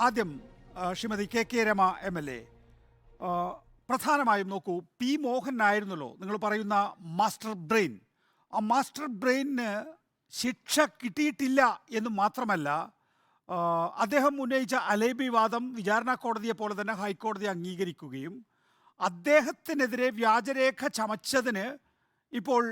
ആദ്യം Shrimati K K Rema M L A. പ്രധാനമായും നോക്കൂ പി മോഹൻ മോഹനായിരുന്നല്ലോ നിങ്ങൾ പറയുന്ന മാസ്റ്റർ ബ്രെയിൻ. ആ മാസ്റ്റർ ബ്രെയിനിന് ശിക്ഷ കിട്ടിയിട്ടില്ല എന്ന് മാത്രമല്ല അദ്ദേഹം ഉന്നയിച്ച അലേബി വാദം വിചാരണ കോടതിയെ പോലെ തന്നെ ഹൈക്കോടതി അംഗീകരിക്കുകയും അദ്ദേഹത്തിനെതിരെ വ്യാജരേഖ ചമച്ചതിന് ഇപ്പോൾ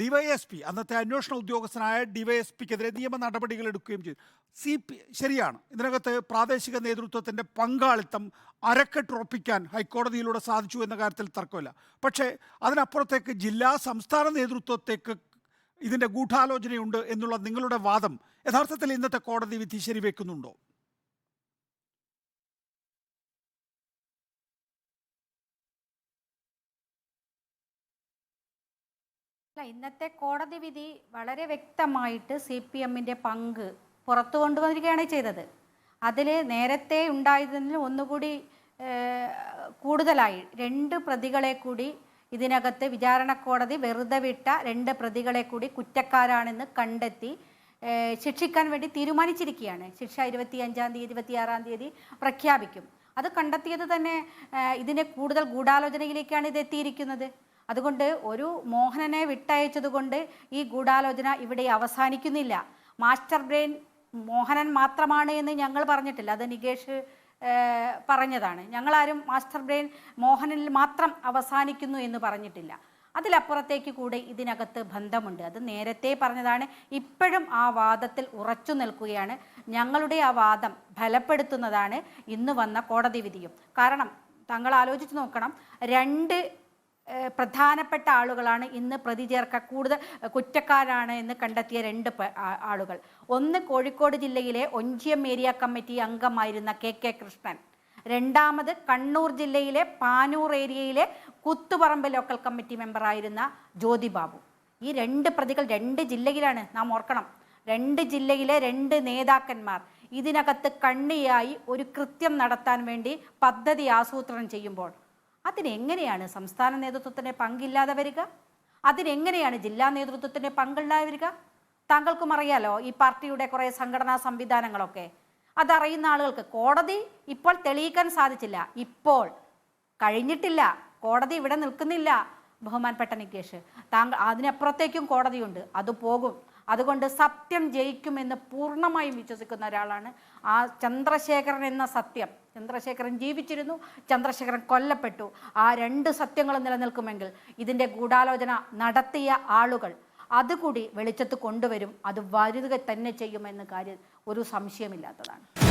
ഡിവൈഎസ്പി അന്നത്തെ അന്വേഷണ ഉദ്യോഗസ്ഥനായ ഡിവൈഎസ്പിക്കെതിരെ നിയമ നടപടികൾ എടുക്കുകയും ചെയ്തു. സി പി ശരിയാണ്. ഇതിനകത്ത് പ്രാദേശിക നേതൃത്വത്തിന്റെ പങ്കാളിത്തം അരക്കെട്ടുറപ്പിക്കാൻ ഹൈക്കോടതിയിലൂടെ സാധിച്ചു എന്ന കാര്യത്തിൽ തർക്കമില്ല. പക്ഷേ അതിനപ്പുറത്തേക്ക് ജില്ലാ സംസ്ഥാന നേതൃത്വത്തേക്ക് ഇതിന്റെ ഗൂഢാലോചനയുണ്ട് എന്നുള്ള നിങ്ങളുടെ വാദം യഥാർത്ഥത്തിൽ ഇന്നത്തെ കോടതി വിധി ശരിവെക്കുന്നുണ്ടോ? അല്ല ഇന്നത്തെ കോടതി വിധി വളരെ വ്യക്തമായിട്ട് സി പി എമ്മിന്റെ പങ്ക് പുറത്തു കൊണ്ടുവരികയാണ് ചെയ്തത്. അതിൽ നേരത്തെ ഉണ്ടായതിന് ഒന്നുകൂടി കൂടുതലായി. രണ്ട് പ്രതികളെ കൂടി ഇതിനകത്ത് വിചാരണ കോടതി വെറുതെ വിട്ട രണ്ട് പ്രതികളെ കൂടി കുറ്റക്കാരാണെന്ന് കണ്ടെത്തി ശിക്ഷിക്കാൻ വേണ്ടി തീരുമാനിച്ചിരിക്കുകയാണ്. ശിക്ഷ ഇരുപത്തി അഞ്ചാം തീയതി ഇരുപത്തിയാറാം തീയതി പ്രഖ്യാപിക്കും. അത് കണ്ടെത്തിയത് തന്നെ ഇതിനെ കൂടുതൽ ഗൂഢാലോചനയിലേക്കാണ് ഇത് എത്തിയിരിക്കുന്നത്. അതുകൊണ്ട് ഒരു മോഹനനെ വിട്ടയച്ചതുകൊണ്ട് ഈ ഗൂഢാലോചന ഇവിടെ അവസാനിക്കുന്നില്ല. മാസ്റ്റർ ബ്രെയിൻ മോഹനൻ മാത്രമാണ് എന്ന് ഞങ്ങൾ പറഞ്ഞിട്ടില്ല. അത് നികേഷ് പറഞ്ഞതാണ്. ഞങ്ങളാരും മാസ്റ്റർ ബ്രെയിൻ മോഹനിൽ മാത്രം അവസാനിക്കുന്നു എന്ന് പറഞ്ഞിട്ടില്ല. അതിലപ്പുറത്തേക്ക് കൂടെ ഇതിനകത്ത് ബന്ധമുണ്ട്. അത് നേരത്തെ പറഞ്ഞതാണ്. ഇപ്പോഴും ആ വാദത്തിൽ ഉറച്ചു നിൽക്കുകയാണ്. ഞങ്ങളുടെ ആ വാദം ഫലപ്പെടുത്തുന്നതാണ് ഇന്ന് വന്ന കോടതി വിധിയും. കാരണം താങ്കൾ ആലോചിച്ച് നോക്കണം. രണ്ട് പ്രധാനപ്പെട്ട ആളുകളാണ് ഇന്ന് പ്രതി ചേർക്ക കൂടുതൽ കുറ്റക്കാരാണ് എന്ന് കണ്ടെത്തിയ രണ്ട് ആളുകൾ. ഒന്ന് കോഴിക്കോട് ജില്ലയിലെ ഒഞ്ചിയം ഏരിയ കമ്മിറ്റി അംഗമായിരുന്ന കെ കെ കൃഷ്ണൻ. രണ്ടാമത് കണ്ണൂർ ജില്ലയിലെ പാനൂർ ഏരിയയിലെ കുത്തുപറമ്പ് ലോക്കൽ കമ്മിറ്റി മെമ്പറായിരുന്ന ജ്യോതി ബാബു. ഈ രണ്ട് പ്രതികൾ രണ്ട് ജില്ലയിലാണ് നാം ഓർക്കണം. രണ്ട് ജില്ലയിലെ രണ്ട് നേതാക്കന്മാർ. ഇതിനകത്ത് കണ്ണിയായി ഒരു കൃത്യം നടത്താൻ വേണ്ടി പദ്ധതി ആസൂത്രണം ചെയ്യുമ്പോൾ അതിനെങ്ങനെയാണ് സംസ്ഥാന നേതൃത്വത്തിന് പങ്കില്ലാതെ വരിക? അതിനെങ്ങനെയാണ് ജില്ലാ നേതൃത്വത്തിന് പങ്കില്ലാതെ വരിക? താങ്കൾക്കും അറിയാലോ ഈ പാർട്ടിയുടെ കുറേ സംഘടനാ സംവിധാനങ്ങളൊക്കെ. അതറിയുന്ന ആളുകൾക്ക് കോടതി ഇപ്പോൾ തെളിയിക്കാൻ സാധിച്ചില്ല. ഇപ്പോൾ കഴിഞ്ഞിട്ടില്ല. കോടതി ഇവിടെ നിൽക്കുന്നില്ല. ബഹുമാൻപ്പെട്ട നികേഷ് താങ്കൾ അതിനപ്പുറത്തേക്കും കോടതിയുണ്ട്. അത് പോകും. അതുകൊണ്ട് സത്യം ജയിക്കുമെന്ന് പൂർണമായും വിശ്വസിക്കുന്ന ഒരാളാണ് ആ ചന്ദ്രശേഖരൻ എന്ന സത്യം. ചന്ദ്രശേഖരൻ ജീവിച്ചിരുന്നു ചന്ദ്രശേഖരൻ കൊല്ലപ്പെട്ടു. ആ രണ്ട് സത്യങ്ങളും നിലനിൽക്കുമെങ്കിൽ ഇതിന്റെ ഗൂഢാലോചന നടത്തിയ ആളുകൾ അതുകൂടി വെളിച്ചത്ത് കൊണ്ടുവരും. അത് വരുക തന്നെ ചെയ്യുമെന്ന കാര്യം ഒരു സംശയമില്ലാത്തതാണ്.